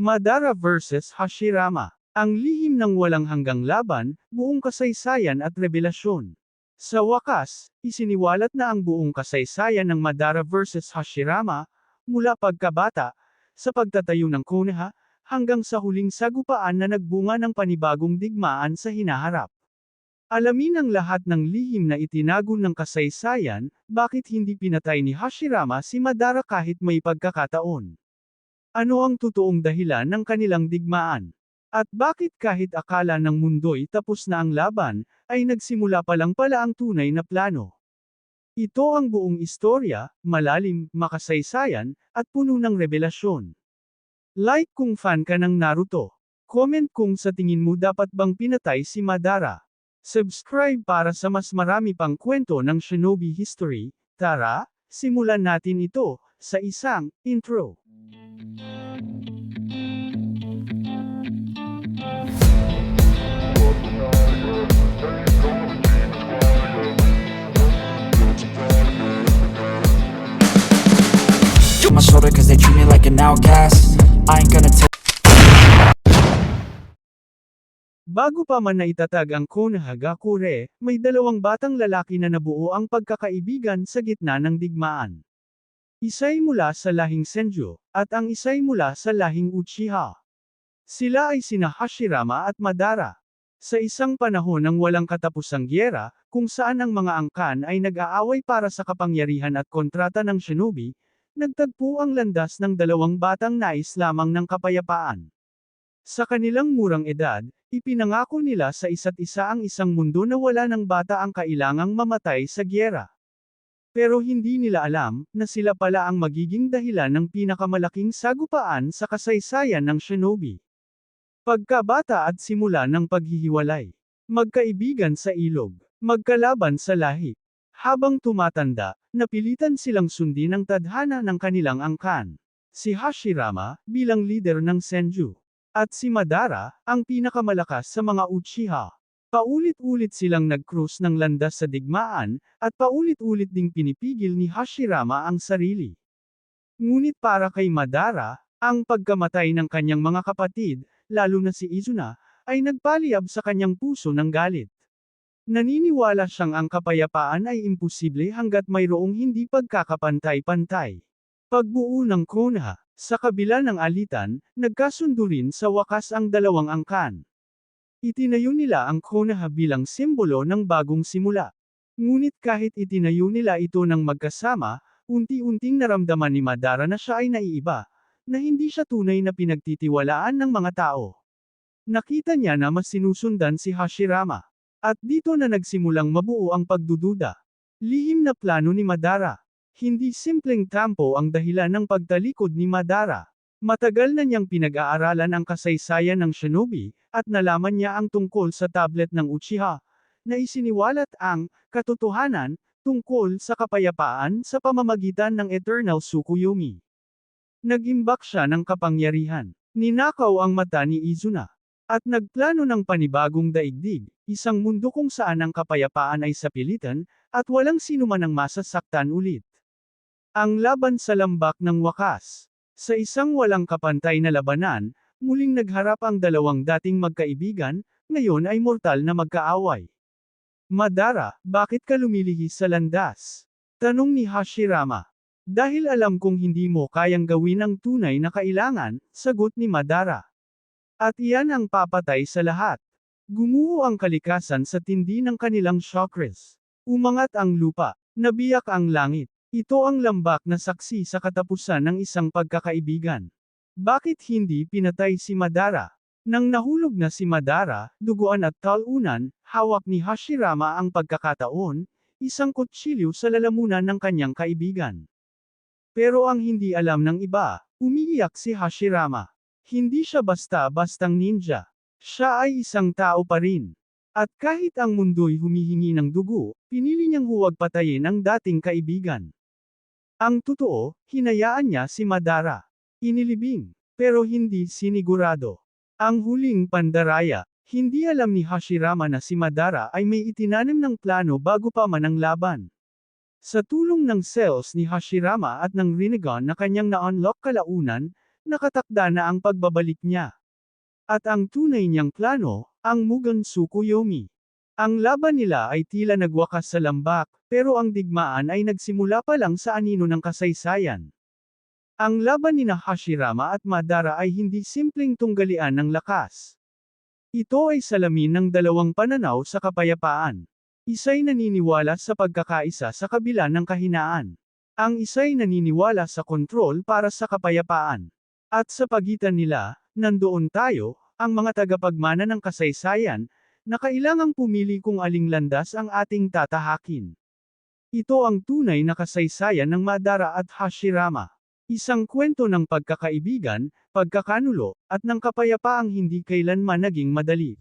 Madara vs. Hashirama. Ang lihim ng walang hanggang laban, buong kasaysayan at revelasyon. Sa wakas, isiniwalat na ang buong kasaysayan ng Madara vs. Hashirama, mula pagkabata, sa pagtatayo ng Konoha, hanggang sa huling sagupaan na nagbunga ng panibagong digmaan sa hinaharap. Alamin ang lahat ng lihim na itinago ng kasaysayan, bakit hindi pinatay ni Hashirama si Madara kahit may pagkakataon. Ano ang totoong dahilan ng kanilang digmaan? At bakit kahit akala ng mundo'y tapos na ang laban, ay nagsimula pa lang pala ang tunay na plano? Ito ang buong istorya, malalim, makasaysayan, at puno ng revelasyon. Like kung fan ka ng Naruto. Comment kung sa tingin mo dapat bang pinatay si Madara. Subscribe para sa mas marami pang kwento ng Shinobi History. Tara, simulan natin ito, sa isang intro. My shoulder cause they treat me like an outcast I ain't gonna take Bago pa man naitatag ang Konoha Gakure, may dalawang batang lalaki na nabuo ang pagkakaibigan sa gitna ng digmaan. Isa'y mula sa lahing Senju, at ang isa'y mula sa lahing Uchiha. Sila ay sina Hashirama at Madara. Sa isang panahon ng walang katapusang gyera, kung saan ang mga angkan ay nag-aaway para sa kapangyarihan at kontrata ng shinobi, nagtagpo ang landas ng dalawang batang nais lamang ng kapayapaan. Sa kanilang murang edad, ipinangako nila sa isa't isa ang isang mundo na wala ng bata ang kailangang mamatay sa gyera. Pero hindi nila alam, na sila pala ang magiging dahilan ng pinakamalaking sagupaan sa kasaysayan ng shinobi. Pagkabata at simula ng paghihiwalay. Magkaibigan sa ilog. Magkalaban sa lahi. Habang tumatanda, napilitan silang sundin ang tadhana ng kanilang angkan. Si Hashirama, bilang leader ng Senju. At si Madara, ang pinakamalakas sa mga Uchiha. Paulit-ulit silang nag-cruise ng landas sa digmaan, at paulit-ulit ding pinipigil ni Hashirama ang sarili. Ngunit para kay Madara, ang pagkamatay ng kanyang mga kapatid, lalo na si Izuna, ay nagpaliyab sa kanyang puso ng galit. Naniniwala siyang ang kapayapaan ay imposible hanggat mayroong hindi pagkakapantay-pantay. Pagbuo ng Konoha, sa kabila ng alitan, nagkasundo rin sa wakas ang dalawang angkan. Itinayo nila ang Konoha bilang simbolo ng bagong simula. Ngunit kahit itinayo nila ito ng magkasama, unti-unting naramdaman ni Madara na siya ay naiiba, na hindi siya tunay na pinagtitiwalaan ng mga tao. Nakita niya na mas sinusundan si Hashirama. At dito na nagsimulang mabuo ang pagdududa. Lihim na plano ni Madara. Hindi simpleng tampo ang dahilan ng pagtalikod ni Madara. Matagal na niyang pinag-aaralan ang kasaysayan ng shinobi, at nalaman niya ang tungkol sa tablet ng Uchiha, na isiniwalat ang katotohanan tungkol sa kapayapaan sa pamamagitan ng Eternal Tsukuyomi. Nagimbak siya ng kapangyarihan. Ninakaw ang mata ni Izuna. At nagplano ng panibagong daigdig, isang mundo kung saan ang kapayapaan ay sapilitan, at walang sino man ang masasaktan ulit. Ang laban sa lambak ng wakas. Sa isang walang kapantay na labanan, muling nagharap ang dalawang dating magkaibigan, ngayon ay mortal na magkaaway. Madara, bakit ka lumilihis sa landas? Tanong ni Hashirama. Dahil alam kong hindi mo kayang gawin ang tunay na kailangan, sagot ni Madara. At iyan ang papatay sa lahat. Gumuho ang kalikasan sa tindi ng kanilang chakras. Umangat ang lupa. Nabiyak ang langit. Ito ang lambak na saksi sa katapusan ng isang pagkakaibigan. Bakit hindi pinatay si Madara? Nang nahulog na si Madara, duguan at talunan, hawak ni Hashirama ang pagkakataon, isang kutsilyo sa lalamunan ng kanyang kaibigan. Pero ang hindi alam ng iba, umiiyak si Hashirama. Hindi siya basta-bastang ninja. Siya ay isang tao pa rin. At kahit ang mundo'y humihingi ng dugo, pinili niyang huwag patayin ang dating kaibigan. Ang totoo, hinayaan niya si Madara. Inilibing, pero hindi sinigurado. Ang huling pandaraya, hindi alam ni Hashirama na si Madara ay may itinanim ng plano bago pa man ang laban. Sa tulong ng cells ni Hashirama at ng Rinnegan na kanyang na-unlock kalaunan, nakatakda na ang pagbabalik niya. At ang tunay niyang plano, ang Mugen Tsukuyomi. Ang laban nila ay tila nagwakas sa lambak, pero ang digmaan ay nagsimula pa lang sa anino ng kasaysayan. Ang laban ni Hashirama at Madara ay hindi simpleng tunggalian ng lakas. Ito ay salamin ng dalawang pananaw sa kapayapaan. Isa'y naniniwala sa pagkakaisa sa kabila ng kahinaan. Ang isa'y naniniwala sa kontrol para sa kapayapaan. At sa pagitan nila, nandoon tayo, ang mga tagapagmana ng kasaysayan, na kailangang pumili kung aling landas ang ating tatahakin. Ito ang tunay na kasaysayan ng Madara at Hashirama. Isang kwento ng pagkakaibigan, pagkakanulo, at ng kapayapaang hindi kailanman naging madali.